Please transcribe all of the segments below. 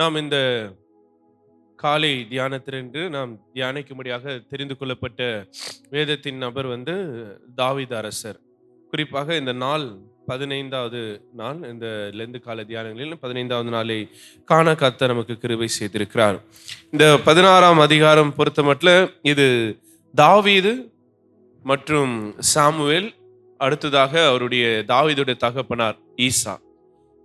நாம் இந்த காலை தியானத்திற்கு நாம் தியானிக்கும்படியாக தெரிந்து கொள்ளப்பட்ட வேதத்தின் நபர் வந்து தாவித அரசர். குறிப்பாக இந்த நாள் பதினைந்தாவது நாள் இந்த லெந்து கால தியானங்களில் பதினைந்தாவது நாளை காண கத்த நமக்கு கிருபை செய்திருக்கிறார். இந்த பதினாறாம் அதிகாரம் பொறுத்த மட்டும் இது தாவீது மற்றும் சாமுவேல் அடுத்ததாக அவருடைய தாவீதுடைய தகப்பனார் ஈசா.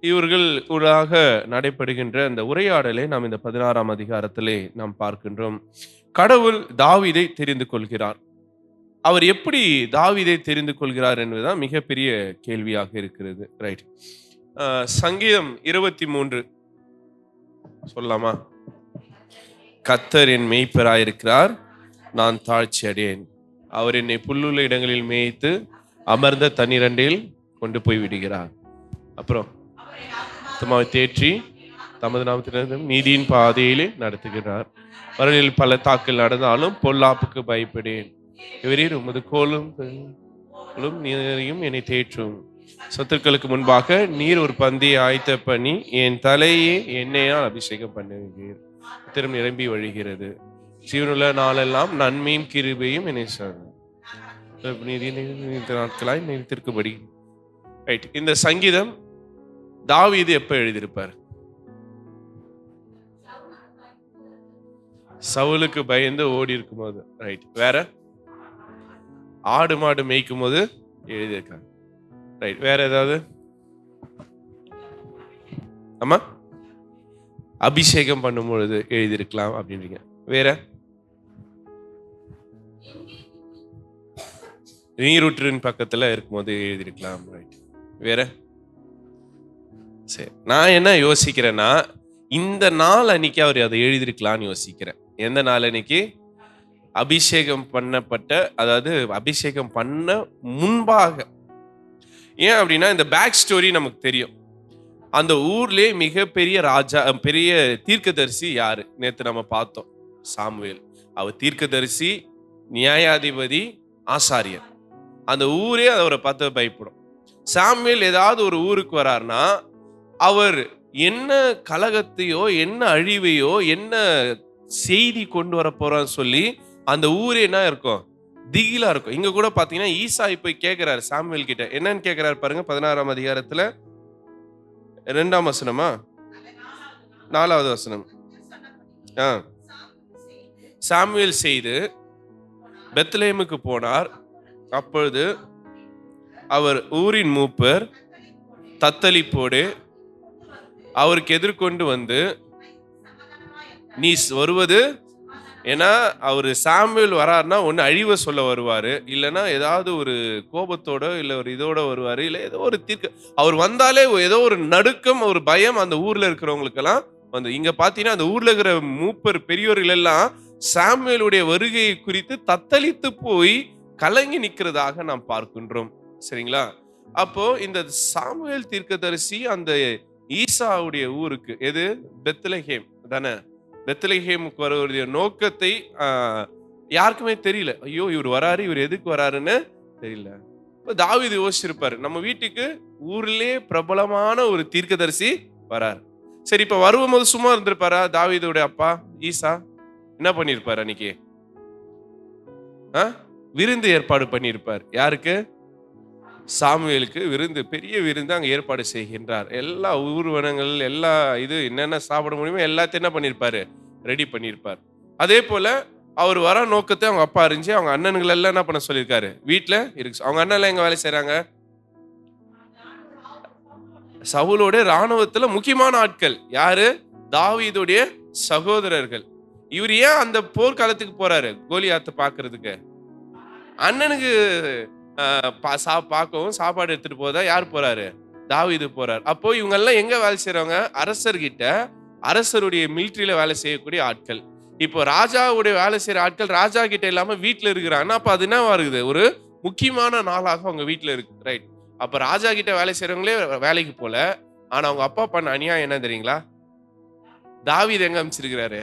இவர்கள் ஊடாக நடைபெறுகின்ற அந்த உரையாடலை நாம் இந்த பதினாறாம் அதிகாரத்திலே நாம் பார்க்கின்றோம். கடவுள் தாவிதை தெரிந்து கொள்கிறார். அவர் எப்படி தாவிதை தெரிந்து கொள்கிறார் என்பதுதான் மிகப்பெரிய கேள்வியாக இருக்கிறது. ரைட் சங்கீதம் இருபத்தி மூன்று சொல்லலாமா? கத்தர் என் மெய்ப்பராயிருக்கிறார் நான் தாழ்ச்சி அடையேன். அவர் என்னை புல்லுள்ள இடங்களில் மேய்த்து அமர்ந்த தன்னிரண்டில் கொண்டு போய் விடுகிறார். அப்புறம் ஆத்துமாவை தேற்றி தமது நாமத்தினரும் நீதியின் பாதையிலே நடத்துகிறார். வரலில் பல தாக்கல் நடந்தாலும் பொல்லாப்புக்கு பயப்படேன். இவரீர் உமது கோலும் நீரையும் என்னை தேற்றும். சத்துக்களுக்கு முன்பாக நீர் ஒரு பந்தியை ஆயத்த பண்ணி என் தலையே எண்ணெயால் அபிஷேகம் பண்ணுகிறீர். திறம் நிரம்பி வழிகிறது. ஜீவனுள்ள நாளெல்லாம் நன்மையும் கிருபையும் என்னை சார் நீதி நாட்களாய் நிறுத்திருக்கும்படி ரைட் இந்த சங்கீதம் தாவீது எப்ப எழுதியிருப்பார்? சவுலுக்கு பயந்து ஓடி இருக்கும் போது ரைட் வேற? ஆடு மாடு மேய்க்கும் போது எழுதியிருக்காங்க ரைட் வேற ஏதாவது? ஆமா அபிஷேகம் பண்ணும் பொழுது எழுதியிருக்கலாம் அப்படின்றீங்க. வேற? நீரூற்றின் பக்கத்துல இருக்கும்போது எழுதியிருக்கலாம். ரைட் வேற? சரி நான் என்ன யோசிக்கிறேன்னா இந்த நாள் அன்னைக்கு அவர் அதை எழுதியிருக்கலான்னு யோசிக்கிறேன். எந்த நாள் அன்னைக்கு? அபிஷேகம் பண்ணப்பட்ட அதாவது அபிஷேகம் பண்ண முன்பாக. ஏன் அப்படின்னா இந்த பேக் ஸ்டோரி நமக்கு தெரியும். அந்த ஊர்லேயே மிகப்பெரிய ராஜா பெரிய தீர்க்கதரிசி யாரு? நேற்று நம்ம பார்த்தோம் சாமுவேல். அவர் தீர்க்கதரிசி நியாயாதிபதி ஆசாரியர். அந்த ஊரே அவரை பார்த்து பயப்படும். சாமுவேல் ஏதாவது ஒரு ஊருக்கு வராருன்னா அவர் என்ன கலகத்தையோ என்ன அழிவையோ என்ன செய்தி கொண்டு வர போறான்னு சொல்லி அந்த ஊரே என்ன இருக்கும்? திகிலா இருக்கும். இங்க கூட பாத்தீங்கன்னா ஈசா போய் கேட்கிறாரு சாமுவேல் கிட்ட. என்னன்னு கேட்கிறாரு பாருங்க பதினாறாம் அதிகாரத்துல. ரெண்டாம் வசனமா? நாலாவது வசனம். ஆ. சாமுவேல் செய்து பெத்லேமுக்கு போனார். அப்பொழுது அவர் ஊரின் மூப்பர் தத்தளிப்போடு அவருக்கு எதிர்கொண்டு வந்து நீ வருவது ஏன்னா அவர் சாமுவேல் வராருன்னா ஒன்று அழிவை சொல்ல வருவார். இல்லைன்னா ஏதாவது ஒரு கோபத்தோட இல்லை ஒரு இதோட வருவார். இல்லை ஏதோ ஒரு தீர்க்க. அவர் வந்தாலே ஏதோ ஒரு நடுக்கம் ஒரு பயம் அந்த ஊரில் இருக்கிறவங்களுக்கெல்லாம் வந்து இங்கே பார்த்தீங்கன்னா அந்த ஊரில் இருக்கிற மூப்பர் பெரியோர்கள் எல்லாம் சாமியலுடைய வருகையை குறித்து தத்தளித்து போய் கலங்கி நிற்கிறதாக நாம் பார்க்கின்றோம். சரிங்களா? அப்போ இந்த சாமுவேல் தீர்க்கதரிசி அந்த ஈசாவுடைய ஊருக்கு எது? பெத்லஹேம் தானே? பெத்லஹேமுக்கு வருவதுடைய நோக்கத்தை யாருக்குமே தெரியல. ஐயோ இவர் வராரு இவர் எதுக்கு வராருன்னு தெரியல. இப்போ தாவிது யோசிச்சிருப்பாரு நம்ம வீட்டுக்கு ஊர்லேயே பிரபலமான ஒரு தீர்க்கதரிசி வராரு. சரி இப்போ வரும்போது சும்மா இருந்திருப்பாரா தாவிதோடைய அப்பா ஈசா? என்ன பண்ணியிருப்பார் அன்னைக்கு? விருந்து ஏற்பாடு பண்ணியிருப்பார் யாருக்கு? சாமுவேலுக்கு விருந்து பெரிய விருந்து அங்கே ஏற்பாடு செய்கின்றார். எல்லா ஊர்வனங்கள் எல்லா இது என்னென்ன சாப்பிட முடியுமோ எல்லாத்தையும் என்ன பண்ணியிருப்பாரு ரெடி பண்ணியிருப்பார் அதே போல் அவர் வர நோக்கத்தை அவங்க அப்பா அறிஞ்சு அவங்க அண்ணன்கள் எல்லாம் என்ன பண்ண சொல்லியிருக்காரு? வீட்டில் இருக்கு. அவங்க அண்ணன் எங்கே வேலை செய்கிறாங்க சவுலோட இராணுவத்தில் முக்கியமான ஆட்கள். யாரு? தாவீதுடைய சகோதரர்கள். இவர் ஏன் அந்த போர்க்காலத்துக்கு போறாரு? கோலியாத்தை பார்க்கறதுக்கு. அண்ணனுக்கு பார்க்கவும் சாப்பாடு எடுத்துட்டு போதா யார் போறாரு? தாவிது போறார். அப்போ இவங்கெல்லாம் எங்க வேலை செய்யறவங்க அரசர்கிட்ட அரசருடைய மிலிட்ரியில வேலை செய்யக்கூடிய ஆட்கள். இப்போ ராஜாவுடைய வேலை செய்யற ஆட்கள் ராஜா கிட்ட இல்லாம வீட்டுல இருக்கிறாங்கன்னா அப்ப அது என்ன வருது ஒரு முக்கியமான நாளாக அவங்க வீட்டுல இருக்கு ரைட் அப்ப ராஜா கிட்ட வேலை செய்யறவங்களே வேலைக்கு போல ஆனா அவங்க அப்பா பண்ண அநியாயம் என்ன தெரியுங்களா? தாவிது எங்க அமைச்சிருக்கிறாரு?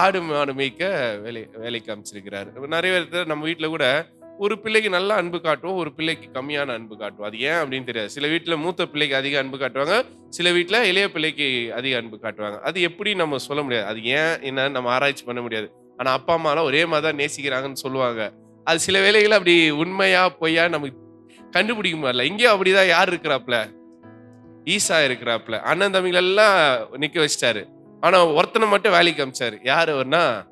ஆடு மாடு மேய்க்க வேலை வேலைக்கு அமைச்சிருக்கிறாரு. நிறைய பேர் நம்ம வீட்டுல கூட ஒரு பிள்ளைக்கு நல்ல அன்பு காட்டுவோம் ஒரு பிள்ளைக்கு கம்மியான அன்பு காட்டுவோம். அது ஏன் அப்படின்னு தெரியாது. சில வீட்டில் மூத்த பிள்ளைக்கு அதிக அன்பு காட்டுவாங்க சில வீட்டில் இளைய பிள்ளைக்கு அதிக அன்பு காட்டுவாங்க. அது எப்படி நம்ம சொல்ல முடியாது. அது ஏன் என்னன்னு நம்ம ஆராய்ச்சி பண்ண முடியாது. ஆனால் அப்பா அம்மாலாம் ஒரே மாதிரி தான் நேசிக்கிறாங்கன்னு சொல்லுவாங்க. அது சில வேளைகள் அப்படி உண்மையா பொய்யா நமக்கு கண்டுபிடிக்க முடியல. இங்கேயும் அப்படிதான் யார் இருக்கிறாப்ல ஈசா இருக்கிறாப்ல அண்ணன் தம்பிகள் எல்லாம் வச்சிட்டாரு. ஆனால் ஒருத்தனை மட்டும் வேலைக்கு அமிச்சாரு. யார் அவர்னா?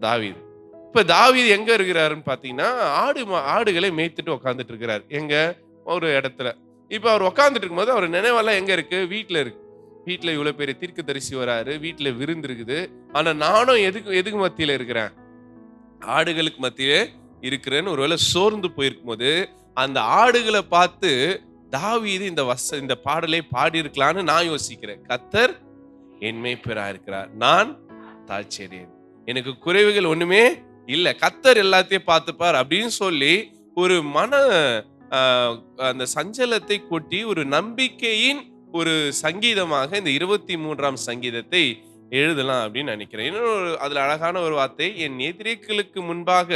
தாவீது. இப்ப தாவீது எங்க இருக்கிறாருன்னு பாத்தீங்கன்னா ஆடு மா- ஆடுகளை மேய்த்துட்டு உட்காந்துட்டு இருக்கிறார். எங்க? ஒரு இடத்துல. இப்ப அவர் உட்காந்துட்டு இருக்கும்போது அவர் நினைவெல்லாம் எங்க இருக்கு? வீட்டுல இருக்கு. வீட்டுல இவ்வளவு பெரிய தீர்க்க தரிசி வராரு. வீட்டுல விருந்து இருக்குது. ஆனா நானும் எதுக்கு எதுக்கு மத்தியில இருக்கிறேன்? ஆடுகளுக்கு மத்தியே இருக்கிறேன்னு ஒருவேளை சோர்ந்து போயிருக்கும் போது அந்த ஆடுகளை பார்த்து தாவீது இந்த வச இந்த பாடலை பாடியிருக்கலான்னு நான் யோசிக்கிறேன். கத்தர் என் பெறா இருக்கிறார். நான் தாழ்ச்சியடையேன். எனக்கு குறைவுகள் ஒண்ணுமே இல்ல கத்தர் எல்லாத்தையும் பார்த்துப்பார் அப்படின்னு சொல்லி ஒரு மன அந்த சஞ்சலத்தை கொட்டி ஒரு நம்பிக்கையின் ஒரு சங்கீதமாக இந்த இருபத்தி மூன்றாம் சங்கீதத்தை எழுதலாம் அப்படின்னு நினைக்கிறேன். இன்னொரு அதுல அழகான ஒரு வார்த்தை என் எதிரிகளுக்கு முன்பாக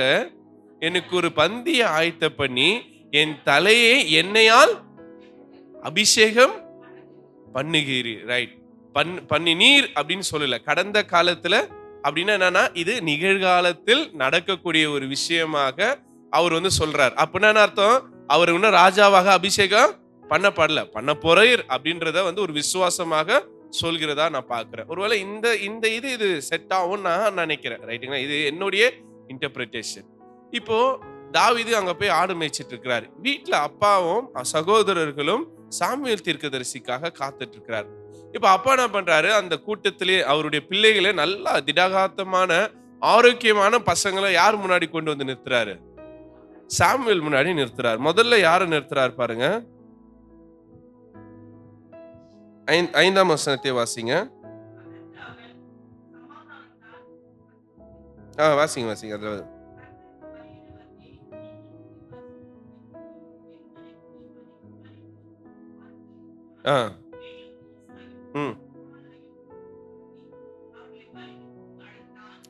எனக்கு ஒரு பந்தியை ஆயத்த பண்ணி என் தலையை எண்ணெயால் அபிஷேகம் பண்ணுகிறீர். ரைட் பண் பண்ணினீர் அப்படின்னு சொல்லல. கடந்த காலத்துல அப்படின்னா என்னன்னா இது நிகழ்காலத்தில் நடக்கக்கூடிய ஒரு விஷயமாக அவர் வந்து சொல்றார். அப்படின்னா என்ன அர்த்தம்? அவர் இன்னும் ராஜாவாக அபிஷேகம் பண்ணப்படல. பண்ண போறீர் அப்படின்றத வந்து ஒரு விசுவாசமாக சொல்கிறதா நான் பார்க்குறேன். ஒருவேளை இந்த இந்த இது இது செட் ஆகும் நான் நினைக்கிறேன். ரைட்டுங்களா இது என்னுடைய இன்டர்பிரிட்டேஷன் இப்போ தாவிது அங்கே போய் ஆடு மேய்ச்சிட்டு இருக்கிறார். வீட்டில் அப்பாவும் சகோதரர்களும் சாமுவேல் தீர்க்கதரிசிக்காக காத்துட்டு இருக்கிறார் இப்ப அப்பா என்ன பண்றாரு? அந்த கூட்டத்திலே அவருடைய பிள்ளைகளை நல்லா திடகாத்தமான ஆரோக்கியமான பசங்களை யார் முன்னாடி கொண்டு வந்து நிறுத்துறாரு? சாமுவேல் முன்னாடி நிறுத்துறாரு. முதல்ல யாரை நிறுத்துறாரு பாருங்க. ஐந்- ஐந்தாம் வசனத்தை வாசிங்க. ஆ வாசிங்க வாசிங்க அதுல ஆ. ம்.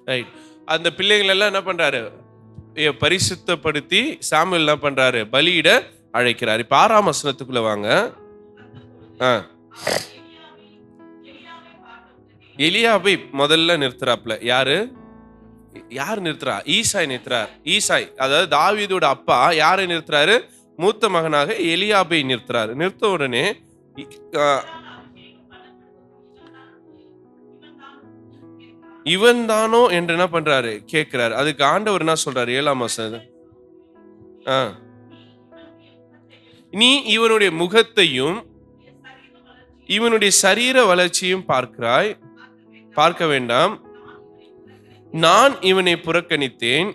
ரைட் அந்த பிள்ளைகள் எல்லாம் என்ன பண்ணுறாரு பரிசுத்தப்படுத்தி சாமியல் என்ன பண்ணுறாரு பலியிட அழைக்கிறார். இப்போ ஆறாம் வசனத்துக்குள்ள வாங்க. ஆ. எலியாவை முதல்ல நிறுத்துறாப்ல யாரு? யார் நிறுத்துறா? ஈசாய் நிறுத்துறார். ஈசாய் அதாவது தாவீதோட அப்பா யாரை நிறுத்துறாரு? மூத்த மகனாக எலியாபை நிறுத்துறாரு. நிறுத்த உடனே Ah, இவன் தானோ என்று என்ன பண்றாரு? கேட்கிறாரு. அதுக்கு ஆண்டவர் என்ன சொல்றாரு? ஏழாம் மாசம் ஆ. நீ இவனுடைய முகத்தையும் இவனுடைய சரீர வளர்ச்சியும் பார்க்கிறாய். பார்க்க வேண்டாம். நான் இவனை புறக்கணித்தேன்.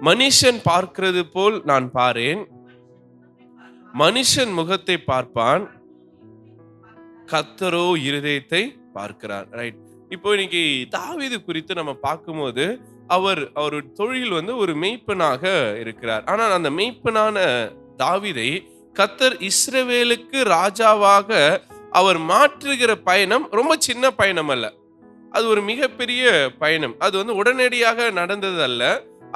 மனுஷன் பார்க்கிறது போல் நான் பாரேன். மனுஷன் முகத்தை பார்ப்பான். கத்தரோ இருதயத்தை பார்க்கிறார் ரைட் இப்போ இன்னைக்கு தாவீது குறித்து நம்ம பார்க்கும்போது அவர் அவர் தொழில் வந்து ஒரு மெய்ப்பனாக இருக்கிறார். ஆனால் அந்த மெய்ப்பனான தாவிதை கத்தர் இஸ்ரவேலுக்கு ராஜாவாக அவர் மாற்றுகிற பயணம் ரொம்ப சின்ன பயணம் அல்ல. அது ஒரு மிகப்பெரிய பயணம். அது வந்து உடனடியாக நடந்தது அல்ல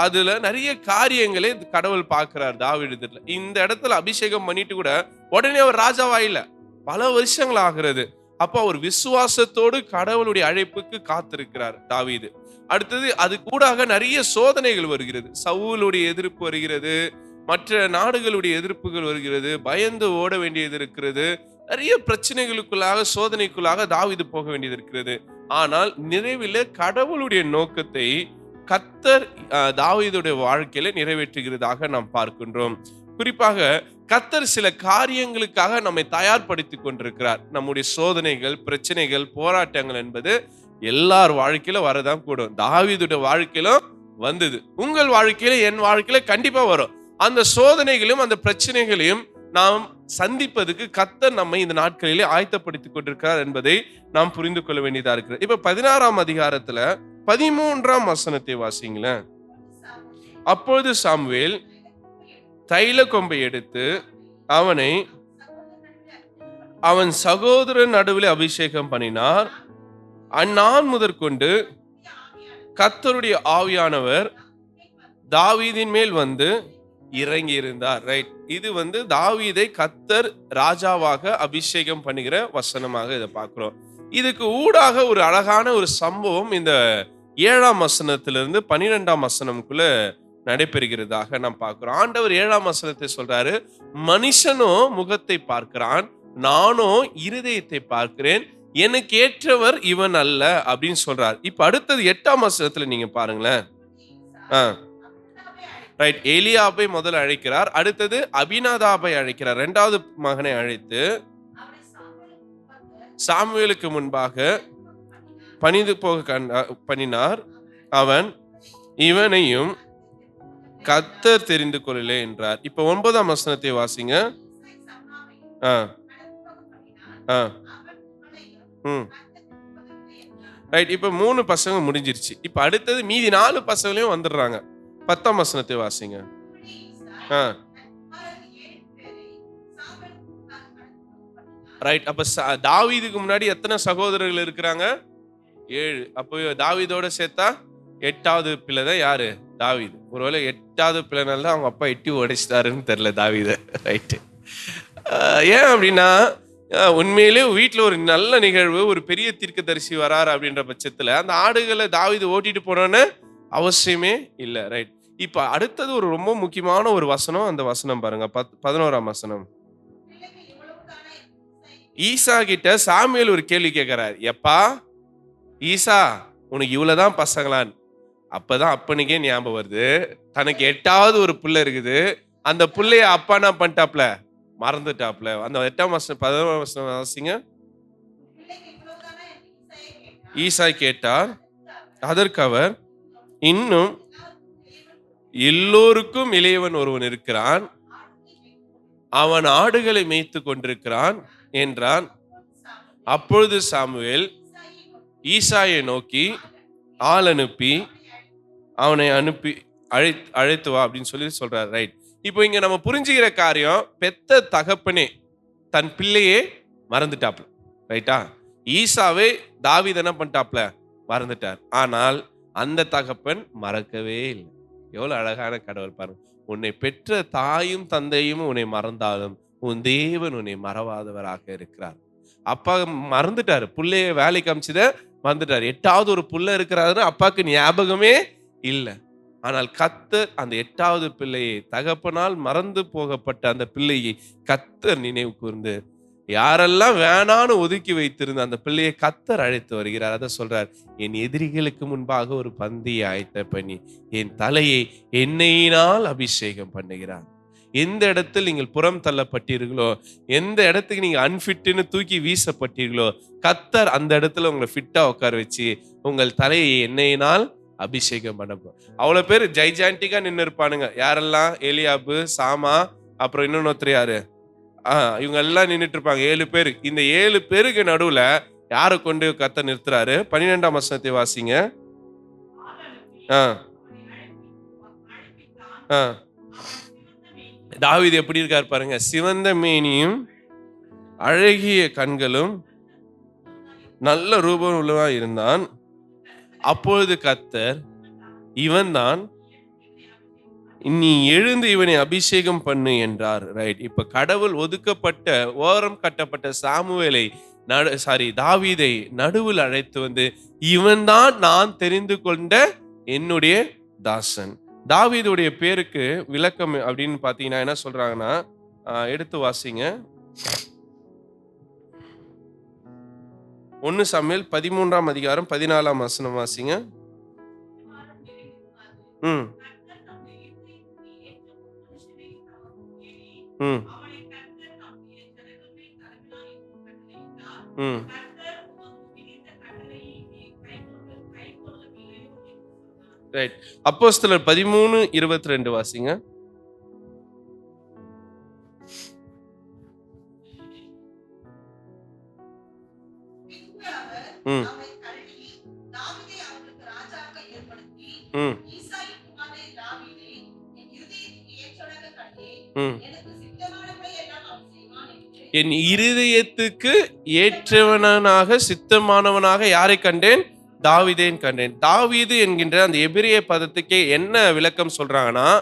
அதுல நிறைய காரியங்களை கடவுள் பார்க்கிறார் தாவீதுல இந்த இடத்துல அபிஷேகம் பண்ணிட்டு கூட உடனே அவர் ராஜாவாயில பல வருஷங்கள் ஆகிறது. அப்போ அவர் விசுவாசத்தோடு கடவுளுடைய அழைப்புக்கு காத்திருக்கிறார் தாவீது. அடுத்தது அது கூடாக நிறைய சோதனைகள் வருகிறது. சவுளுடைய எதிர்ப்பு வருகிறது. மற்ற நாடுகளுடைய எதிர்ப்புகள் வருகிறது. பயந்து ஓட வேண்டியது இருக்கிறது. நிறைய பிரச்சனைகளுக்குள்ளாக சோதனைக்குள்ளாக தாவிது போக வேண்டியது இருக்கிறது. ஆனால் நிறைவில் கடவுளுடைய நோக்கத்தை கத்தர் தாவீதுடைய வாழ்க்கையில நிறைவேற்றுகிறதாக நாம் பார்க்கின்றோம். குறிப்பாக கத்தர் சில காரியங்களுக்காக நம்மை தயார்படுத்தி கொண்டிருக்கிறார். நம்முடைய சோதனைகள் பிரச்சனைகள் போராட்டங்கள் என்பது எல்லார் வாழ்க்கையில வரதான் கூடும். தாவீதுடைய வாழ்க்கையிலும் வந்தது. உங்கள் வாழ்க்கையில என் வாழ்க்கையில கண்டிப்பா வரும். அந்த சோதனைகளையும் அந்த பிரச்சனைகளையும் நாம் சந்திப்பதுக்கு கத்தர் நம்மை இந்த நாட்களிலே ஆயத்தப்படுத்திக் கொண்டிருக்கிறார் என்பதை நாம் புரிந்து கொள்ள வேண்டியதா இருக்கிறது. இப்ப பதினாறாம் அதிகாரத்துல பதிமூன்றாம் வசனத்தை வாசிங்களேன் அப்பொழுது சாம்வேல் தைல கொம்பை எடுத்து அவனை அவன் சகோதரன் நடுவில் அபிஷேகம் பண்ணினார். அந்நான் முதற்கொண்டு கத்தருடைய ஆவியானவர் தாவீதின் மேல் வந்து இறங்கி இருந்தார் ரைட் இது வந்து தாவீதை கத்தர் ராஜாவாக அபிஷேகம் பண்ணுகிற வசனமாக இதை பார்க்குறோம். இதுக்கு ஊடாக ஒரு அழகான ஒரு சம்பவம் இந்த ஏழாம் வசனத்திலிருந்து பன்னிரெண்டாம் வசனம்குள்ள நடைபெறுகிறதாக நாம் பார்க்கிறோம். ஆண்டவர் ஏழாம் வசனத்தை சொல்றாரு மனுஷனோ முகத்தை பார்க்கிறான் நானோ இருதயத்தை பார்க்கிறேன் எனக்கு ஏற்றவர் இவன் அல்ல அப்படின்னு சொல்றார். இப்ப அடுத்தது எட்டாம் வசனத்துல நீங்க பாருங்களேன். ஆ. ரைட் எலியாபை முதல்ல அழைக்கிறார். அடுத்தது அபினாதாபை அழைக்கிறார். ரெண்டாவது மகனை அழைத்து சாமுவேலுக்கு முன்பாக பணிந்து போக கண்ட- பண்ணினார். அவன் இவனையும் கத்தர் தெரிந்து கொள்ளலே என்றார். இப்ப ஒன்பதாம் வசனத்தை வாசிங்க. ஆ. ஆ. ம். ரைட் இப்ப மூணு பசங்க முடிஞ்சிருச்சு. இப்ப அடுத்தது மீதி நாலு பசங்களையும் வந்துடுறாங்க. பத்தாம் வசனத்தை வாசிங்க. ஆ. ரைட் அப்ப தாவீதுக்கு முன்னாடி எத்தனை சகோதரர்கள் இருக்கிறாங்க? ஏழு. அப்போ தாவீதோட சேர்த்தா எட்டாவது பிள்ளை தான் யாரு? தாவீது. ஒருவேளை எட்டாவது பிள்ளைனால தான் அவங்க அப்பா எட்டி உடைச்சிட்டாருன்னு தெரில தாவீத. ரைட்டு ஏன் அப்படின்னா உண்மையிலே வீட்டில் ஒரு நல்ல நிகழ்வு ஒரு பெரிய தீர்க்கதரிசி வராரு அப்படின்ற பட்சத்தில் அந்த ஆடுகளை தாவீது ஓட்டிட்டு போனோன்னு அவசியமே இல்லை. ரைட் இப்போ அடுத்தது ஒரு ரொம்ப முக்கியமான ஒரு வசனம் அந்த வசனம் பாருங்க. பத் பதினோராம் வசனம். ஈசா கிட்ட சாமியல் ஒரு கேள்வி கேட்கிறார் எப்பா ஈசா உனக்கு இவ்வளவுதான் பசங்களான். அப்பதான் அப்பனுக்கே ஞாபகம் வருது. தனக்கு எட்டாவது ஒரு புள்ள இருக்குது. அந்த புள்ளைய அப்பா என்ன பண்ணிட்டாப்ல? மறந்துட்டாப்ல. அந்த எட்டாம் வருஷம் பதினோராம் வருஷம் வாசிங்க. ஈசா கேட்டார் அதற்கு அவர் இன்னும் எல்லோருக்கும் இளையவன் ஒருவன் இருக்கிறான். அவன் ஆடுகளை மேய்த்து கொண்டிருக்கிறான் என்றான். அப்பொழுது சாமுவேல் ஈசாயை நோக்கி ஆள் அனுப்பி அவனை அனுப்பி அழை அழைத்து வா அப்படின்னு சொல்லி சொல்றார். ரைட் இப்போ இங்க நம்ம புரிஞ்சுக்கிற காரியம் பெத்த தகப்பனே தன் பிள்ளையே மறந்துட்டாப்ல. ரைட்டா ஈசாவே தாவீது என்ன பண்ணிட்டாப்ல? மறந்துட்டார். ஆனால் அந்த தகப்பன் மறக்கவே இல்லை. எவ்வளோ அழகான கடவுள் பாருங்க. உன்னை பெற்ற தாயும் தந்தையும் உன்னை மறந்தாலும் உன் தேவன் உன்னை மறவாதவராக இருக்கிறார். அப்பா மறந்துட்டாரு. பிள்ளைய வேலைக்கு அமிச்சத மறந்துட்டாரு எட்டாவது ஒரு புள்ள இருக்கிறாருன்னு அப்பாவுக்கு ஞாபகமே இல்லை. ஆனால் கத்தர் அந்த எட்டாவது பிள்ளையை தகப்பனால் மறந்து போகப்பட்ட அந்த பிள்ளையை கத்தர் நினைவு கூர்ந்து யாரெல்லாம் வேணான்னு ஒதுக்கி வைத்திருந்த அந்த பிள்ளையை கத்தர் அழைத்து வருகிறார். அதை சொல்றார் என் எதிரிகளுக்கு முன்பாக ஒரு பந்தியை ஆயத்த பண்ணி என் தலையை எண்ணெயினால் அபிஷேகம் பண்ணுகிறார். எந்த இடத்தில் நீங்கள் புறம் தள்ளப்பட்டீர்களோ எந்த இடத்துக்கு நீங்கள் அன்ஃபிட்னு தூக்கி வீசப்பட்டீர்களோ கத்தர் அந்த இடத்துல உங்களை ஃபிட்டாக உட்கார வச்சு உங்கள் தலையை எண்ணெயினால் அபிஷேகம் பண்ணப்போ அவ்வளோ பேர் ஜெய்ஜாண்டிக்காக நின்று இருப்பானுங்க யாரெல்லாம்? எலியாபு சாமா அப்புறம் இன்னொன்று யாரு? இவங்க எல்லாம் நின்றுட்டு இருப்பாங்க ஏழு பேர். இந்த ஏழு பேருக்கு நடுவில் யாரை கொண்டு கத்த நிறுத்துறாரு? பன்னிரெண்டாம் வசனத்தை வாசிங்க. ஆ. ஆ. தாவீது எப்படி இருக்கார் பாருங்க. சிவந்த மேனியும் அழகிய கண்களும் நல்ல ரூபம் உள்ளவா இருந்தான். அப்பொழுது கத்தர் இவன்தான் நீ எழுந்து இவனை அபிஷேகம் பண்ணு என்றார். ரைட் இப்ப கடவுள் ஒதுக்கப்பட்ட ஓரம் கட்டப்பட்ட சாமுவேலை நடு சாரி தாவீதை நடுவில் அழைத்து வந்து இவன்தான் நான் தெரிந்து கொண்ட என்னுடைய தாசன். தாவீதுடைய பேருக்கு விளக்கம் அப்படின்னு பாத்தீங்கன்னா என்ன சொல்றாங்கன்னா எடுத்து வாசிங்க. ஒன்னு சமையல் பதிமூன்றாம் அதிகாரம் பதினாலாம் வசனம் வாசிங்க. ம். ம். ம். ரைட் பதிமூணு இருபத்தி ரெண்டு வாசிங்க. ம். ம். ம். என் இருதயத்துக்கு ஏற்றவனாக சித்தமானவனாக யாரை கண்டேன்? தாவீதேன் கண்டேன். தாவீது என்கின்ற அந்த எபிரிய பதத்துக்கே என்ன விளக்கம் சொல்றாங்கன்னா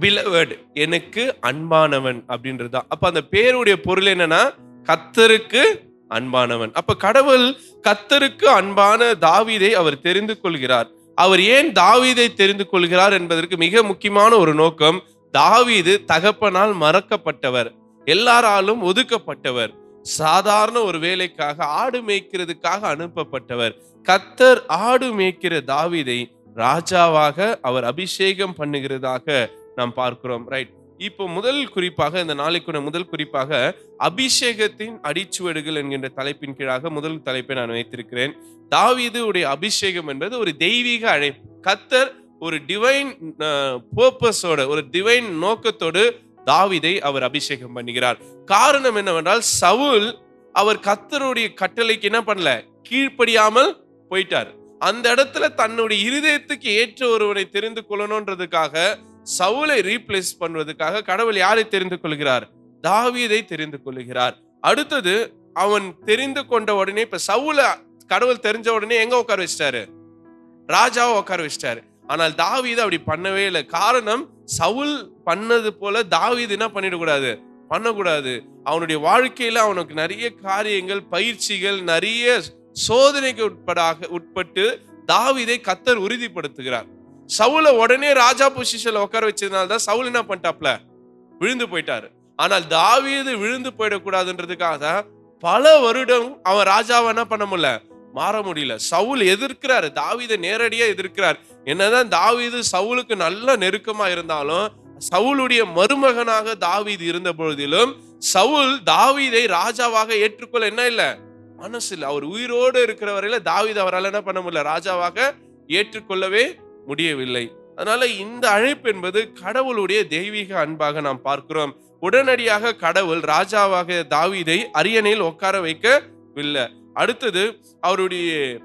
பிலவர்டு எனக்கு அன்பானவன் அப்படின்றது தான். அப்போ அந்த பேருடைய பொருள் என்னன்னா கத்தருக்கு அன்பானவன். அப்ப கடவுள் கத்தருக்கு அன்பான தாவீதை அவர் தெரிந்து கொள்கிறார். அவர் ஏன் தாவீதை தெரிந்து கொள்கிறார் என்பதற்கு மிக முக்கியமான ஒரு நோக்கம் தாவீது தகப்பனால் மறக்கப்பட்டவர். எல்லாராலும் ஒதுக்கப்பட்டவர். சாதாரண ஒரு வேலைக்காக ஆடு மேய்க்கிறதுக்காக அனுப்பப்பட்டவர். கத்தர் ஆடு மேய்க்கிற தாவீதை ராஜாவாக அவர் அபிஷேகம் பண்ணுகிறதாக நாம் பார்க்கிறோம். ரைட் இப்போ முதல் குறிப்பாக இந்த நாளைக்குள்ள முதல் குறிப்பாக அபிஷேகத்தின் அடிச்சுவடுகள் என்கின்ற தலைப்பின் கீழாக முதல் தலைப்பை நான் வைத்திருக்கிறேன். தாவீது உடைய அபிஷேகம் என்பது ஒரு தெய்வீக அழைப்பு. கத்தர் ஒரு டிவைன் பர்பஸோட ஒரு டிவைன் நோக்கத்தோடு தாவீதை அவர் அபிஷேகம் பண்ணுகிறார். காரணம் என்னவென்றால் சவுல் அவர் கத்தருடைய கட்டளைக்கு என்ன பண்ணல? கீழ்ப்படியாமல் போயிட்டார். அந்த இடத்துல தன்னுடைய இருதயத்துக்கு ஏற்ற ஒருவனை தெரிந்து கொள்ளணுன்றதுக்காக சவுலை ரீப்ளேஸ் பண்ணுவதற்காக கடவுள் யாரை தெரிந்து கொள்கிறார்? தாவீதை தெரிந்து கொள்கிறார். அடுத்தது அவன் தெரிந்து கொண்ட உடனே இப்ப சவுல கடவுள் தெரிஞ்ச உடனே எங்க உட்கார வச்சிட்டாரு? ராஜாவை உட்கார வச்சிட்டாரு. ஆனால் தாவீது அப்படி பண்ணவே இல்லை. காரணம் சவுல் பண்ணது போல தாவீது என்ன பண்ணிடக்கூடாது? பண்ணக்கூடாது. அவனுடைய வாழ்க்கையில அவனுக்கு நிறைய காரியங்கள் பயிற்சிகள் நிறைய சோதனைக்கு உட்படாக உட்பட்டு தாவீதை கத்தர் உறுதிப்படுத்துகிறார். சவுல உடனே ராஜா பொசிஷன்ல உட்கார வச்சதுனால தான் சவுல் என்ன பண்ணிட்டாப்ல? விழுந்து போயிட்டாரு. ஆனால் தாவீது விழுந்து போயிடக்கூடாதுன்றதுக்காக பல வருடம் அவன் ராஜாவை என்ன பண்ண முடியல? மாற முடியல. சவுல் எதிர்க்கிறாரு. தாவீதை நேரடியா எதிர்க்கிறார். என்னதான் தாவீது சவுலுக்கு நல்ல நெருக்கமா இருந்தாலும் சவுளுடைய மருமகனாக தாவீது இருந்த பொழுதிலும் சவுல் தாவீதை ராஜாவாக ஏற்றுக்கொள்ள என்ன இல்ல? மனசு இல்லை. அவர் உயிரோடு இருக்கிற வரையில தாவீது அவரால் என்ன பண்ண முடியல? ராஜாவாக ஏற்றுக்கொள்ளவே முடியவில்லை. அதனால இந்த அழைப்பு என்பது கடவுளுடைய தெய்வீக அன்பாக நாம் பார்க்கிறோம். உடனடியாக கடவுள் ராஜாவாக தாவீதை அரியணையில் உட்கார வைக்கவில்லை. அடுத்தது அவருடைய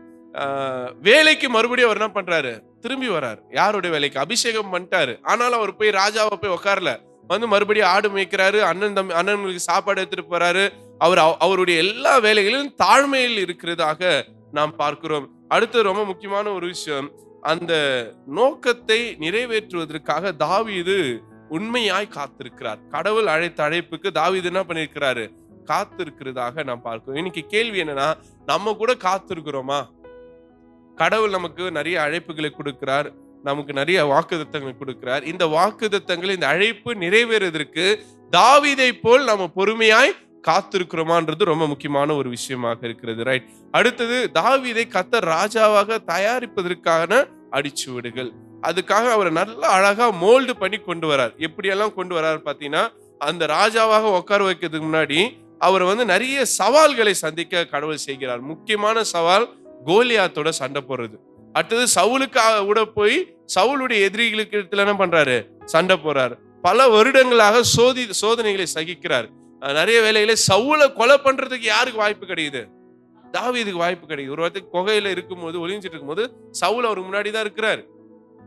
வேலைக்கு மறுபடியும் அவர் என்ன பண்றாரு? திரும்பி வராரு யாருடைய வேலைக்கு? அபிஷேகம் பண்ணிட்டாரு. ஆனாலும் அவர் போய் ராஜாவை போய் உட்காரல வந்து மறுபடியும் ஆடு மேய்க்கிறாரு அண்ணன் தம்பி அண்ணன்களுக்கு சாப்பாடு எடுத்துட்டு போறாரு. அவர் அவருடைய எல்லா வேலைகளிலும் தாழ்மையில் இருக்கிறதாக நாம் பார்க்கிறோம். அடுத்து ரொம்ப முக்கியமான ஒரு விஷயம். அந்த நோக்கத்தை நிறைவேற்றுவதற்காக தாவீது உண்மையாய் காத்திருக்கிறார். கடவுள் அழைத்த அழைப்புக்கு தாவீது என்ன பண்ணியிருக்கிறாரு? காத்திருக்கிறதாக நாம் பார்க்கிறோம். இன்னைக்கு கேள்வி என்னன்னா நம்ம கூட காத்திருக்கிறோமா? கடவுள் நமக்கு நிறைய அழைப்புகளை கொடுக்கிறார். நமக்கு நிறைய வாக்குதத்தங்களை கொடுக்கிறார். இந்த வாக்குதத்தங்கள் இந்த அழைப்பு நிறைவேறுவதற்கு தாவீதை போல் நம்ம பொறுமையாய் காத்திருக்கிறோமான்றது ரொம்ப முக்கியமான ஒரு விஷயமாக இருக்கிறது. ரைட் அடுத்தது தாவீதை கத்த ராஜாவாக தயாரிப்பதற்கான அடிச்சுவடுகள். அதுக்காக அவரை நல்லா அழகா மோல்டு பண்ணி கொண்டு வரார். எப்படியெல்லாம் கொண்டு வரார் பார்த்தீங்கன்னா அந்த ராஜாவாக உட்கார வைக்கிறதுக்கு முன்னாடி அவர் வந்து நிறைய சவால்களை சந்திக்க கடவுள் செய்கிறார். முக்கியமான சவால் கோலியாத்தோட சண்டை போடுறது. அடுத்தது சவுலுக்கு கூட போய் சவுளுடைய எதிரிகளுக்கு இடத்துல என்ன பண்றாரு? சண்டை போறாரு பல வருடங்களாக சோதி சோதனைகளை சகிக்கிறார். நிறைய வேலைகளை சவுளை கொலை பண்றதுக்கு யாருக்கு வாய்ப்பு கிடைக்குது? தாவீதுக்கு வாய்ப்பு கிடைக்குது. ஒரு வாரத்துக்கு குகையில இருக்கும்போது ஒளிஞ்சிட்டு இருக்கும்போது சவுல் அவருக்கு முன்னாடி தான் இருக்கிறார்.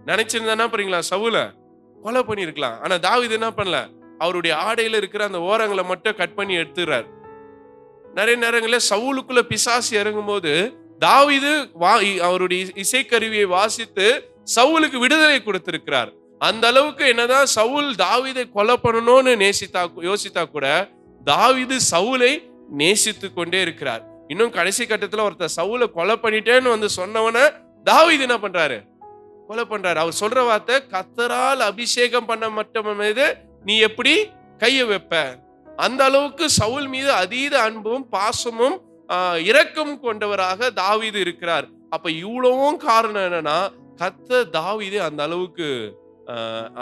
நினைச்சிருந்தா என்ன பண்ணுறீங்களா சவுல கொலை பண்ணியிருக்கலாம். ஆனா தாவீது என்ன பண்ணல? அவருடைய ஆடையில் இருக்கிற அந்த ஓரங்களை மட்டும் கட் பண்ணி எடுத்துறார் நிறைய நேரங்களில் சவுலுக்குள்ள பிசாசு இறங்கும் போது தாவீது வா அவருடைய இ- இசைக்கருவியை வாசித்து சவுலுக்கு விடுதலை கொடுத்திருக்கிறார். அந்த அளவுக்கு என்னதான் சவுல் தாவீதை கொலை பண்ணணும்னு நேசித்தா யோசித்தா கூட தாவீது சவுலை நேசித்து கொண்டே இருக்கிறார். இன்னும் கடைசி கட்டத்தில் ஒருத்தர் சவுலை கொலை பண்ணிட்டேன்னு வந்து சொன்னவன தாவீது என்ன பண்றாரு? கொலை பண்றாரு. அவர் சொல்ற வார்த்தை கத்தரால் அபிஷேகம் பண்ண மட்டும் மீது நீ எப்படி கையை வைப்ப? அந்த அளவுக்கு சவுல் மீது அதீத அன்பும் பாசமும் இரக்கம் கொண்டவராக தாவீது இருக்கிறார். அப்ப இவ்வளவும் காரணம் என்னன்னா கத்த தாவீது அந்த அளவுக்கு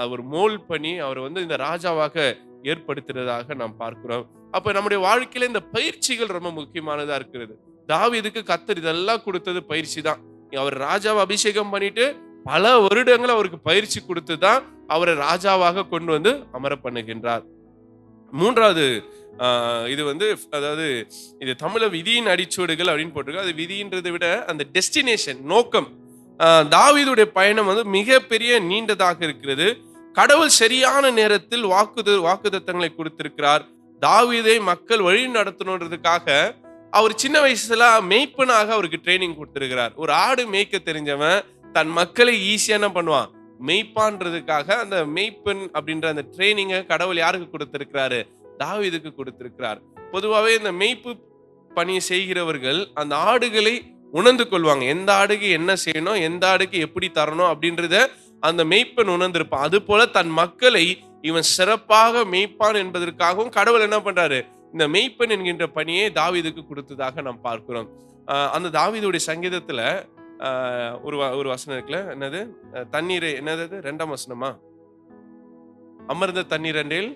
அவர் மோல் பண்ணி அவர் வந்து இந்த ராஜாவாக ஏற்படுத்துறதாக நாம் பார்க்கிறோம். அப்ப நம்முடைய வாழ்க்கையில இந்த பயிற்சிகள் ரொம்ப முக்கியமானதா இருக்கிறது. தாவீதுக்கு கத்தர் இதெல்லாம் கொடுத்தது பயிற்சி தான் அவர் ராஜாவை அபிஷேகம் பண்ணிட்டு பல வருடங்கள் அவருக்கு பயிற்சி கொடுத்து தான் அவரை ராஜாவாக கொண்டு வந்து அமர பண்ணுகின்றார். மூன்றாவது இது வந்து அதாவது இது தமிழ விதியின் அடிச்சுவடுகள் அப்படின்னு போட்டிருக்கு. அது விதின்றதை விட அந்த டெஸ்டினேஷன் நோக்கம் தாவிதுடைய பயணம் வந்து மிகப்பெரிய நீண்டதாக இருக்கிறது. கடவுள் சரியான நேரத்தில் வாக்குத வாக்குதத்தங்களை கொடுத்திருக்கிறார். தாவீதை மக்கள் வழி நடத்தணுன்றதுக்காக அவர் சின்ன வயசுல மெய்ப்பனாக அவருக்கு ட்ரைனிங் கொடுத்திருக்கிறார். ஒரு ஆடு மேய்க்க தெரிஞ்சவன் தன் மக்களை ஈஸியாக என்ன பண்ணுவான்? மெய்ப்பான்றதுக்காக அந்த மெய்ப்பெண் அப்படின்ற அந்த ட்ரைனிங்கை கடவுள் யாருக்கு கொடுத்திருக்கிறாரு? தாவிதுக்கு கொடுத்திருக்கிறார். பொதுவாகவே இந்த மெய்ப்பு பணியை செய்கிறவர்கள் அந்த ஆடுகளை உணர்ந்து கொள்வாங்க. எந்த ஆடுக்கு என்ன செய்யணும் எந்த ஆடுக்கு எப்படி தரணும் அப்படின்றத அந்த மெய்ப்பெண் உணர்ந்திருப்பான். அது போல தன் மக்களை இவன் சிறப்பாக மெய்ப்பான் என்பதற்காகவும் கடவுள் என்ன பண்றாரு? இந்த மெய்ப்பெண் என்கின்ற பணியை தாவிதுக்கு கொடுத்ததாக நாம் பார்க்கிறோம். அந்த தாவிதுடைய சங்கீதத்துல ஒரு ஒரு வசனம் இருக்குல்ல என்னது தண்ணீரை என்னது ரெண்டாம் வசனமா? அமர்ந்த தண்ணீரண்டில்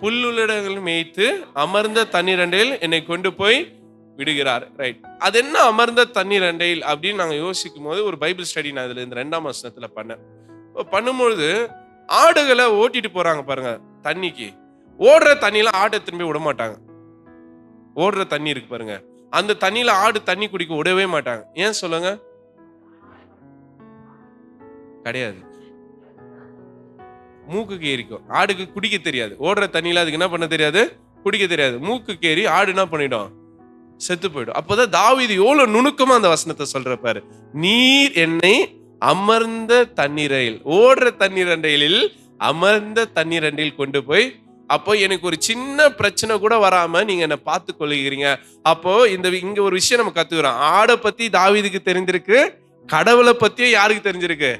புல்லுலடங்கள் மேய்த்து அமர்ந்த தண்ணீரண்டையில் என்னை கொண்டு போய் விடுகிறார். ரைட் அது என்ன அமர்ந்த தண்ணீரண்டையில் அப்படின்னு நாங்கள் யோசிக்கும் போது ஒரு பைபிள் ஸ்டடி நான் அதில் இந்த ரெண்டாம் வசனத்தில் பண்ணேன். பண்ணும்பொழுது ஆடுகளை ஓட்டிட்டு போறாங்க பாருங்க தண்ணிக்கு. ஓடுற தண்ணியெலாம் ஆட்டை திரும்பி விட மாட்டாங்க ஓடுற தண்ணி இருக்கு பாருங்க. அந்த தண்ணியில ஆடு தண்ணி குடிக்க விடவே மாட்டாங்க. ஏன் சொல்லுங்க? கிடையாது. மூக்குக்கு ஏறிக்கும். ஆடுக்கு குடிக்க தெரியாது. ஓடுற தண்ணியில அதுக்கு என்ன பண்ண தெரியாது? குடிக்க தெரியாது. மூக்குக்கு ஏறி ஆடு என்ன பண்ணிடும்? செத்து போயிடும். அப்போதான் தாவிது எவ்வளவு நுணுக்கமா அந்த வசனத்தை சொல்றப்பாரு நீர் என்னை அமர்ந்த தண்ணீரையில் ஓடுற தண்ணீரண்டையில் அமர்ந்த தண்ணீரண்டையில் கொண்டு போய் அப்போ எனக்கு ஒரு சின்ன பிரச்சனை கூட வராம நீங்க என்னை பார்த்து கொள்ளுகிறீங்க அப்போ இந்த இங்க ஒரு விஷயம் நம்ம கத்துக்கிறோம். ஆடை பத்தி தாவீதுக்கு தெரிஞ்சிருக்கு கடவுளை பத்தியும் யாருக்கு தெரிஞ்சிருக்கு?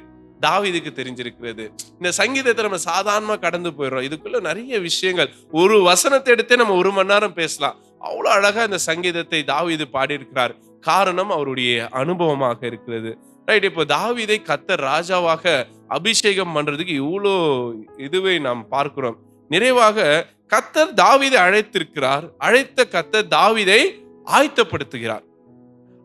தாவீதுக்கு தெரிஞ்சிருக்கிறது. இந்த சங்கீதத்தை நம்ம சாதாரணமா கடந்து போயிடுறோம். இதுக்குள்ள நிறைய விஷயங்கள். ஒரு வசனத்தை எடுத்தே நம்ம ஒரு மணி நேரம் பேசலாம். அவ்வளோ அழகா இந்த சங்கீதத்தை தாவிது பாடியிருக்கிறார். காரணம் அவருடைய அனுபவமாக இருக்கிறது. ரைட் இப்போ தாவீதை கத்த ராஜாவாக அபிஷேகம் பண்றதுக்கு இவ்வளோ இதுவை நாம் பார்க்கிறோம். நிறைவாக கத்தர் தாவீதை அழைத்திருக்கிறார். அழைத்த கத்தர் தாவீதை ஆயத்தப்படுத்துகிறார்.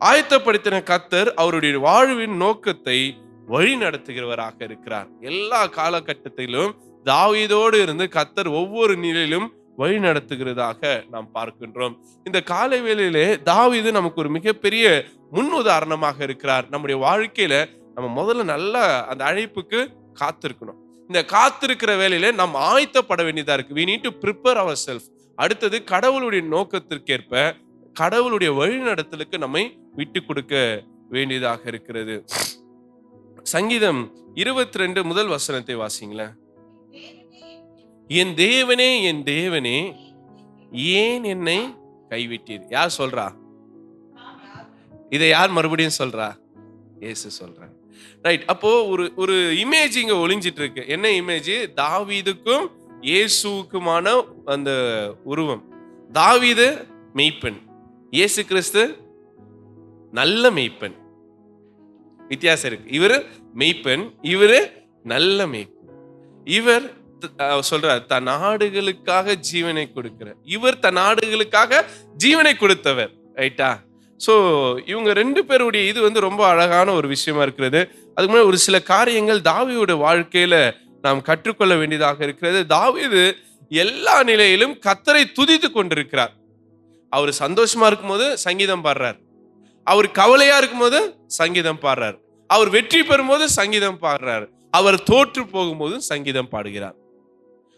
ஆயத்தப்படுத்தின கத்தர் அவருடைய வாழ்வின் நோக்கத்தை வழி நடத்துகிறவராக இருக்கிறார். எல்லா காலகட்டத்திலும் தாவீதோடு இருந்து கத்தர் ஒவ்வொரு நிலையிலும் வழி நடத்துகிறதாக நாம் பார்க்கின்றோம். இந்த காலை வேளையிலே தாவீது நமக்கு ஒரு மிகப்பெரிய முன் உதாரணமாக இருக்கிறார். நம்முடைய வாழ்க்கையில நம்ம முதல்ல நல்லா அந்த அழைப்புக்கு காத்திருக்கணும். இந்த காத்திருக்கிற வேலையில நாம் ஆயத்தப்பட வேண்டியதா இருக்கு. We need to prepare ourself அடுத்தது கடவுளுடைய நோக்கத்திற்கேற்ப கடவுளுடைய வழிநடத்தலுக்கு நம்மை விட்டு கொடுக்க வேண்டியதாக இருக்கிறது. சங்கீதம் இருபத்தி ரெண்டு முதல் வசனத்தை வாசிங்களேன். என் தேவனே என் தேவனே ஏன் என்னை கைவிட்டீர்? யார் சொல்றா? இதை யார் மறுபடியும் சொல்றா? இயேசு சொல்றேன் ரைட் அப்போ ஒரு ஒரு இமேஜ் இங்க ஒளிஞ்சிட்டு இருக்கு என்ன இமேஜ் தாவீதுக்கும் இயேசுக்குமான அந்த உருவம். தாவீது மெய்ப்பெண். இயேசு கிறிஸ்து நல்ல மெய்ப்பெண். வித்தியாசம் இருக்கு. இவரு மெய்ப்பெண் இவரு நல்ல மெய்ப்பெண். இவர் சொல்றார் தன் நாடுகளுக்காக ஜீவனை கொடுக்கிறார். இவர் தன் நாடுகளுக்காக ஜீவனை கொடுத்தவர். ரைட்டா? ஸோ இவங்க ரெண்டு பேருடைய இது வந்து ரொம்ப அழகான ஒரு விஷயமா இருக்கிறது. அதுக்கு முன்னாடி ஒரு சில காரியங்கள் தாவியோட வாழ்க்கையில நாம் கற்றுக்கொள்ள வேண்டியதாக இருக்கிறது. தாவிது எல்லா நிலையிலும் கத்தரை துதித்து கொண்டிருக்கிறார். அவர் சந்தோஷமா இருக்கும்போது சங்கீதம் பாடுறார். அவர் கவலையா இருக்கும்போது சங்கீதம் பாடுறார். அவர் வெற்றி பெறும்போது சங்கீதம் பாடுறார். அவர் தோற்று போகும்போது சங்கீதம் பாடுகிறார்.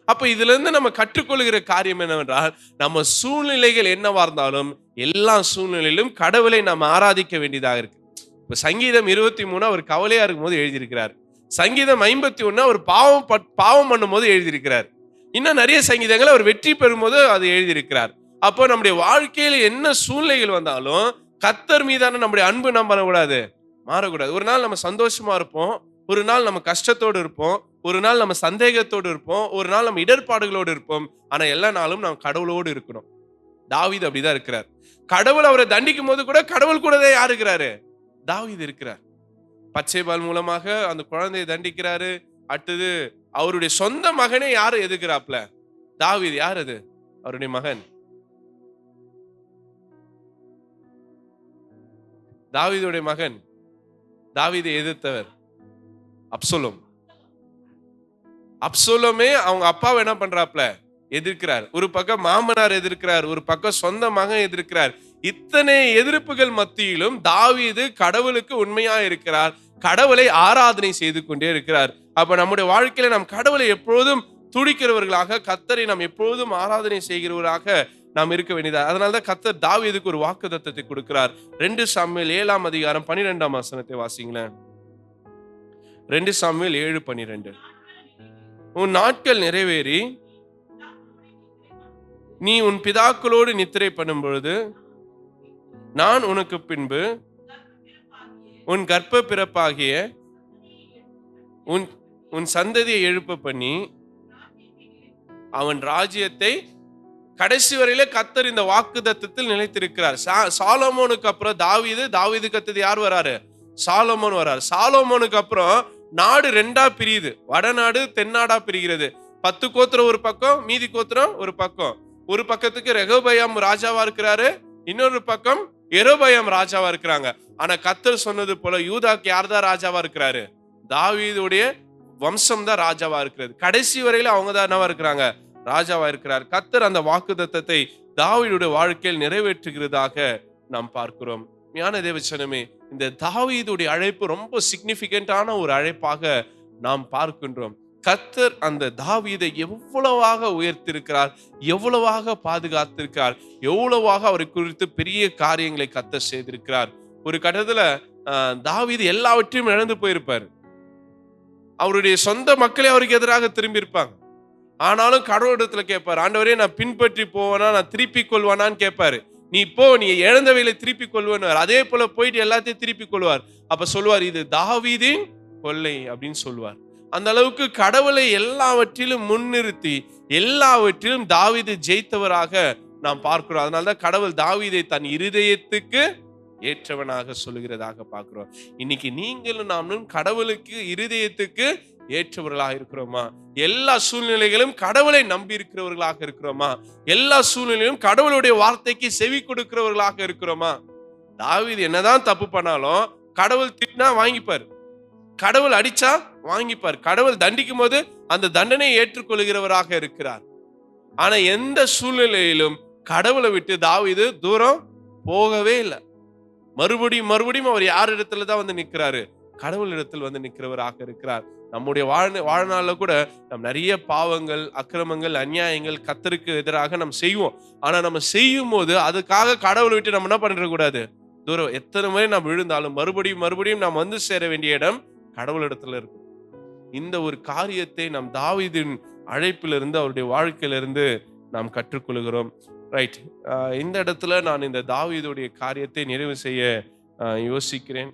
அப்போ இதுல இருந்து நம்ம கற்றுக்கொள்கிற காரியம் என்னவென்றால் நம்ம சூழ்நிலைகள் என்னவா இருந்தாலும் எல்லா சூழ்நிலையிலும் கடவுளை நாம் ஆராதிக்க வேண்டியதாக இருக்கு. இப்போ சங்கீதம் இருபத்தி மூணு அவர் கவலையா இருக்கும்போது எழுதியிருக்கிறார். சங்கீதம் ஐம்பத்தி ஒன்று அவர் பாவம் பட்- பாவம் பண்ணும்போது எழுதியிருக்கிறார். இன்னும் நிறைய சங்கீதங்கள் அவர் வெற்றி பெறும்போது அது எழுதியிருக்கிறார். அப்போ நம்முடைய வாழ்க்கையில் என்ன சூழ்நிலைகள் வந்தாலும் கத்தர் மீதான நம்முடைய அன்பு நம்ம பண்ணக்கூடாது மாறக்கூடாது. ஒரு நாள் நம்ம சந்தோஷமா இருப்போம் ஒரு நாள் நம்ம கஷ்டத்தோடு இருப்போம் ஒரு நாள் நம்ம சந்தேகத்தோடு இருப்போம் ஒரு நாள் நம்ம இடர்பாடுகளோடு இருப்போம். ஆனா எல்லா நாளும் நாம் கடவுளோடு இருக்கணும். தாவீது அப்படிதான் இருக்கிறார். கடவுள் அவரை தண்டிக்கும் போது கூட கடவுள் கூட தான் யார் இருக்கிறாரு? தாவீது இருக்கிறார். பச்சைபால் மூலமாக அந்த குழந்தையை தண்டிக்கிறாரு. அடுத்தது அவருடைய சொந்த மகனே யாரு எதுக்குறாப்ல தாவீது. யார் அது? அவருடைய மகன். தாவீதுடைய மகன். தாவிதை எதிர்த்தவர். அப்சொலும். அப்சலோமே அவங்க அப்பாவை என்ன பண்றாப்ல? எதிர்க்கிறார். ஒரு பக்கம் மாமனார் எதிர்க்கிறார். ஒரு பக்கம் சொந்த மகன் எதிர்க்கிறார். இத்தனை எதிர்ப்புகள் மத்தியிலும் தாவீது கடவுளுக்கு உண்மையா இருக்கிறார். கடவுளை ஆராதனை செய்து கொண்டே இருக்கிறார். அப்ப நம்முடைய வாழ்க்கையில நாம் கடவுளை எப்பொழுதும் துடிக்கிறவர்களாக கத்தரை நாம் எப்பொழுதும் ஆராதனை செய்கிறவர்களாக நாம் இருக்க வேண்டியதா? அதனால தான் கத்தர் தாவீதுக்கு ஒரு வாக்குத்தத்தத்தை கொடுக்கிறார். ரெண்டு சாமியில் ஏழாம் அதிகாரம் பன்னிரெண்டாம் வசனத்தை வாசிங்களேன். ரெண்டு சாமியில் ஏழு பன்னிரெண்டு. உன் நாட்கள் நிறைவேறி நீ உன் பிதாக்களோடு நித்திரை பண்ணும் பொழுது நான் உனக்கு பின்பு உன் கர்ப்ப பிறப்பாகிய உன் உன் சந்ததியை எழுப்ப பண்ணி அவன் ராஜ்யத்தை கடைசி வரையில கத்தர் இந்த வாக்கு தத்தத்தில் நிலைத்திருக்கிறார். சா- சாலமோனுக்கு அப்புறம் தாவீது தாவிது கத்தது யார் வராரு? சாலமோன் வராரு. சாலமோனுக்கு அப்புறம் நாடு ரெண்டா பிரியுது. வடநாடு தென்னாடா பிரிகிறது. பத்து கோத்திரம் ஒரு பக்கம் மீதி கோத்திரம் ஒரு பக்கம். ஒரு பக்கத்துக்கு ரெகோபயம் ராஜாவா இருக்கிறாரு. இன்னொரு பக்கம் எரோபயம் ராஜாவா இருக்கிறாங்க. ஆனா கத்தர் சொன்னது போல யூதாக்கு யார் தான் ராஜாவா இருக்கிறாரு? தாவீதுடைய வம்சம் தான் ராஜாவா இருக்கிறது. கடைசி வரையில அவங்க தான் என்னவா இருக்கிறாங்க? ராஜாவா இருக்கிறார். கத்தர் அந்த வாக்குத்தத்தத்தை தாவீதுடைய வாழ்க்கையில் நிறைவேற்றுகிறதாக நாம் பார்க்கிறோம். ஞான தேவச்சனமே இந்த தாவீதுடைய அழைப்பு ரொம்ப சிக்னிபிகண்டான ஒரு அழைப்பாக நாம் பார்க்கின்றோம். கத்தர் அந்த தாவீதை எவ்வளவாக உயர்த்திருக்கிறார் எவ்வளவாக பாதுகாத்திருக்கிறார் எவ்வளவாக அவரை குறித்து பெரிய காரியங்களை கத்தர் செய்திருக்கிறார். ஒரு கட்டத்தில் தாவீது எல்லாவற்றையும் இழந்து போயிருப்பார். அவருடைய சொந்த மக்களே அவருக்கு எதிராக திரும்பி இருப்பாங்க ஆனாலும் கடவுளிடத்துல கேட்பார் ஆண்டவரே நான் பின்பற்றி போவேனா? நான் திருப்பி கொள்வானான்னு கேட்பாரு. நீ இப்போ நீ இழந்தவையில திருப்பி கொள்வேன்னு அதே போல போயிட்டு எல்லாத்தையும் திருப்பி கொள்வார். அப்ப சொல்லுவார் இது தாவீதின் கொள்ளை அப்படின்னு சொல்லுவார் அந்த அளவுக்கு கடவுளை எல்லாவற்றிலும் முன்னிறுத்தி எல்லாவற்றிலும் தாவீது ஜெயித்தவராக நாம் பார்க்கிறோம். அதனாலதான் கடவுள் தாவீதை தன் இருதயத்துக்கு ஏற்றவனாக சொல்லுகிறதாக பார்க்கிறோம். இன்னைக்கு நீங்களும் நாமும் கடவுளுக்கு இருதயத்துக்கு ஏற்றவர்களாக இருக்கிறோமா? எல்லா சூழ்நிலைகளும் கடவுளை நம்பி இருக்கிறவர்களாக இருக்கிறோமா? எல்லா சூழ்நிலையிலும் கடவுளுடைய வார்த்தைக்கு செவி கொடுக்கிறவர்களாக இருக்கிறோமா? தாவீது என்னதான் தப்பு பண்ணாலும் கடவுள் திட்டினா வாங்கிப்பார். கடவுள் அடிச்சா வாங்கிப்பார். கடவுள் தண்டிக்கும் போது அந்த தண்டனையை ஏற்றுக்கொள்கிறவராக இருக்கிறார். ஆனா எந்த சூழ்நிலையிலும் கடவுளை விட்டு தாவீது தூரம் போகவே இல்லை. மறுபடியும் மறுபடியும் அவர் யார் இடத்துல தான் வந்து நிற்கிறாரு? கடவுளிடத்தில் வந்து நிற்கிறவராக இருக்கிறார். நம்முடைய வாழ் வாழ்நாளில் கூட நம் நிறைய பாவங்கள் அக்கிரமங்கள் அநியாயங்கள் கத்தருக்கு எதிராக நம்ம செய்வோம். ஆனால் நம்ம செய்யும் போது அதுக்காக கடவுளை விட்டு நம்ம என்ன பண்ணிடக்கூடாது? தூரம் எத்தனை முறை நாம் விழுந்தாலும் மறுபடியும் மறுபடியும் நாம் வந்து சேர வேண்டிய இடம் கடவுளிடத்துல இருக்கும். இந்த ஒரு காரியத்தை நாம் தாவீதின் அழைப்பிலிருந்து அவருடைய வாழ்க்கையிலிருந்து நாம் கற்றுக்கொள்கிறோம். ரைட் இந்த இடத்துல நான் இந்த தாவீதுடைய காரியத்தை நிறைவு செய்ய யோசிக்கிறேன்.